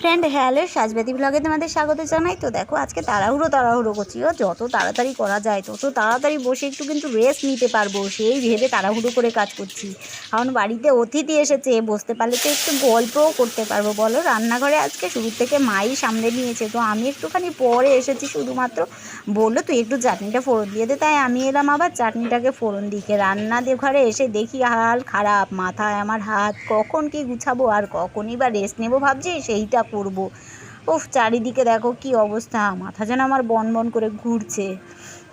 Friend hello সাজবাতি ব্লগে তোমাদের স্বাগত জানাই। তো দেখো, আজকে তাড়াহুড়ো তাড়াহুড়ো করছি, ও যত তাড়াতাড়ি করা যায়, তত তাড়াতাড়ি বসে একটু কিন্তু রেস্ট নিতে পারব, সেই ভেবে তাড়াহুড়ো করে কাজ করছি। কারণ বাড়িতে অতিথি এসেছে, বসতে পারলে তো একটু গল্পও করতে পারব, বলো। রান্নাঘরে আজকে শুরু থেকে মাই সামনে নিয়েছে, তো আমি একটুখানি পরে এসেছি শুধুমাত্র। বলল, তুই একটু চাটনিটা ফোড়ন দিয়ে দে। তাই আমি এলাম আবার চাটনিটাকে ফোড়ন দিকে। রান্না দিয়ে ঘরে এসে দেখি, হাল খারাপ, মাথায় আমার হাত, কখন কি গুছাবো আর কখনই বা রেস্ট নেব ভাবছি, সেইটা করব। উফ, চারিদিকে দেখো কি অবস্থা। মাথা যেন আমার বন বন করে ঘুরছে।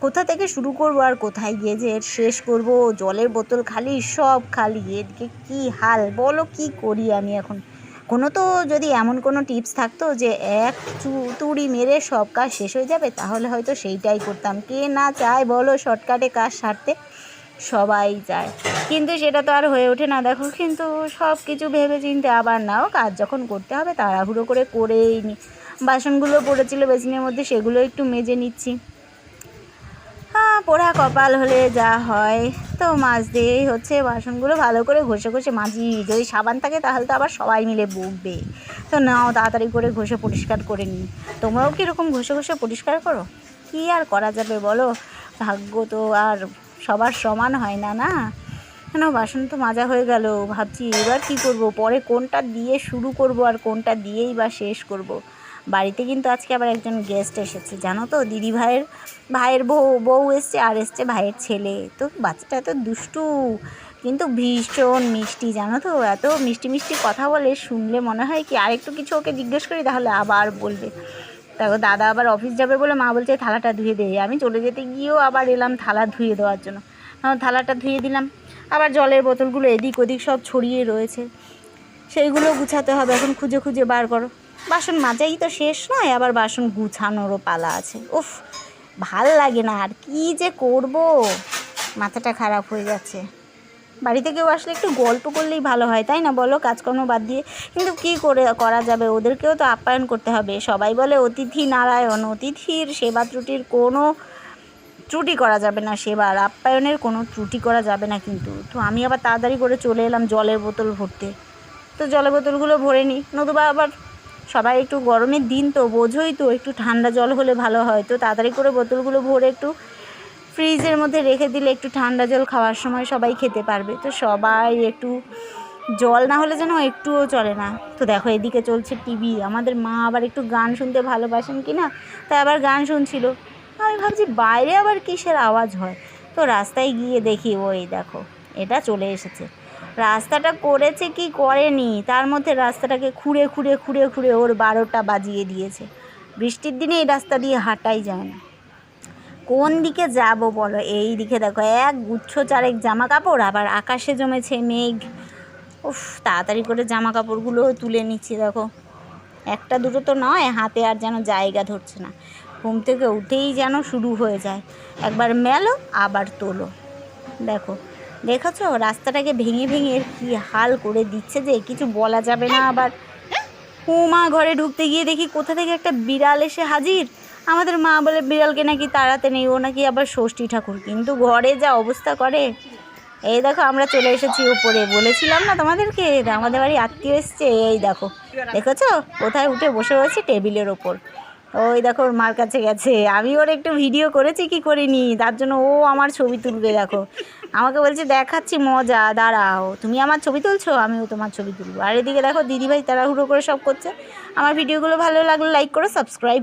কোথা থেকে শুরু করব আর কোথায় গিয়ে যে শেষ করব? জলের বোতল খালি, সব খালি। এদিকে কি হাল? বলো কি করি আমি এখন? কোনো তো যদি এমন কোনো টিপস থাকতো যে এক তুড়ি মেরে সব কাজ শেষ হয়ে যাবে, তাহলে হয়তো সেইটাই করতাম। কে না চায় বলো শর্টকাটে কাজ সারতে? সবাই চায় কিন্তু সেটা তো আর হয়ে ওঠে না। দেখো, কিন্তু সব কিছু ভেবে চিনতে আবার নাও, কাজ যখন করতে হবে, তাড়াহুড়ো করে করেই নি। বাসনগুলো পড়েছিল বেসিনের মধ্যে, সেগুলো একটু মেজে নিচ্ছি। হ্যাঁ পোড়া কপাল হলে যা হয়। তো মাছ দিয়েই হচ্ছে বাসনগুলো ভালো করে ঘষে ঘষে মাজি। যদি সাবান থাকে, তাহলে তো আবার সবাই মিলে বকবে। তো নাও, তাড়াতাড়ি করে ঘষে পরিষ্কার করে নিই। তোমরাও কীরকম ঘষে ঘষে পরিষ্কার করো? কি আর করা যাবে বলো? ভাগ্য তো আর সবার সমান হয় না না? কেন? বাসন তো মাজা হয়ে গেল। ভাবছি এবার কি করব? পরে কোনটা দিয়ে শুরু করব আর কোনটা দিয়েই বা শেষ করব? বাড়িতে কিন্তু আজকে আবার একজন গেস্ট এসেছে, জানো তো? দিদি ভাইয়ের ভাইয়ের বউ বউ এসছে আর এসছে ভাইয়ের ছেলে। তো বাচ্চাটা এত দুষ্টু, কিন্তু ভীষণ মিষ্টি, জানো তো? এত মিষ্টি মিষ্টি কথা বলে শুনলে মনে হয় কি আরেকটু কিছু ওকে জিজ্ঞেস করি, তাহলে আবার বলবে। তারপর দাদা আবার অফিস যাবে বলে মা বলছে থালাটা ধুয়ে দে। আমি চলে যেতে গিয়েও আবার এলাম থালা ধুয়ে দেওয়ার জন্য। আমার থালাটা ধুয়ে দিলাম। আবার জলের বোতলগুলো এদিক ওদিক সব ছড়িয়ে রয়েছে। সেইগুলো গুছাতে হবে। এখন খুঁজে খুঁজে বার করো। বাসন মাজাই তো শেষ নয়, আবার বাসন গুছানোরও পালা আছে। উফ, ভালো লাগে না, আর কি যে করব? মাথাটা খারাপ হয়ে যাচ্ছে। বাড়িতে কেউ আসলে একটু গল্প করলেই ভালো হয়, তাই না? বলো, কাজকর্ম বাদ দিয়ে। কিন্তু কি করে করা যাবে? ওদেরকেও তো আপ্যায়ন করতে হবে। সবাই বলে অতিথি নারায়ণ, অতিথির সেবা ত্রুটির কোনো ত্রুটি করা যাবে না সেবার আপ্যায়নের কোনো ত্রুটি করা যাবে না কিন্তু। তো আমি আবার তাড়াতাড়ি করে চলে এলাম জলের বোতল ভরতে। তো জলের বোতলগুলো ভরে নিই নতুবা আবার সবাই একটু গরমের দিন তো, বোঝোই তো, একটু ঠান্ডা জল হলে ভালো হয়। তো তাড়াতাড়ি করে বোতলগুলো ভরে একটু ফ্রিজের মধ্যে রেখে দিলে একটু ঠান্ডা জল খাওয়ার সময় সবাই খেতে পারবে। তো সবাই একটু জল না হলে যেন একটুও চলে না। তো দেখো এদিকে চলছে টিভি। আমাদের মা আবার একটু গান শুনতে ভালোবাসেন কি না তাই আবার গান শুনছিল। আমি ভাবছি বাইরে আবার কিসের আওয়াজ হয়? তো রাস্তায় গিয়ে দেখি, ওই দেখো, এটা চলে এসেছে। রাস্তাটা করেছে কি করেনি? তার মধ্যে রাস্তাটাকে খুঁড়ে খুঁড়ে খুঁড়ে খুঁড়ে ওর বারোটা বাজিয়ে দিয়েছে। বৃষ্টির দিনে এই রাস্তা দিয়ে হাঁটাই যায় না। কোন দিকে যাব বলো? এই দিকে দেখো, এক গুচ্ছ চারেক জামা কাপড় আবার আকাশে জমেছে মেঘ। উফ, তাড়াতাড়ি করে জামা কাপড়গুলো তুলে নিচ্ছি দেখো। একটা দুটো তো নয়, হাতে আর যেন জায়গা ধরছে না। ঘুম থেকে উঠেই যেন শুরু হয়ে যায়। একবার মেলো, আবার তোলো। দেখো, দেখেছ? রাস্তাটাকে ভেঙে ভেঙে কি হাল করে দিচ্ছে যে, কিছু বলা যাবে না আবার। হুমা, ঘরে ঢুকতে গিয়ে দেখি কোথা থেকে একটা বিড়াল এসে হাজির। আমাদের মা বলে, বিড়ালকে নাকি তাড়াতে নেই, ও নাকি আবার ষষ্ঠী ঠাকুর। কিন্তু ঘরে যা অবস্থা করে, এই দেখো আমরা চলে এসেছি উপরে। বলেছিলাম না তোমাদেরকে, আমাদের বাড়ি আত্মীয় এসছে, এই দেখো। দেখেছ? কোথায় উঠে বসে রয়েছে টেবিলের ওপর। ওই দেখো, ওর মার কাছে গেছে। আমি ওর একটু ভিডিও করেছি, কি করিনি? তার জন্য ও আমার ছবি তুলবে, দেখো। আমাকে বলছে, দেখাচ্ছি মজা, দাঁড়াও। তুমি আমার ছবি তুলছো, আমিও তোমার ছবি তুলবো। আর এদিকে দেখো, দিদিভাই তাড়াহুড়ো করে সব করছে। আমার ভিডিওগুলো ভালো লাগলে লাইক করো সাবস্ক্রাইব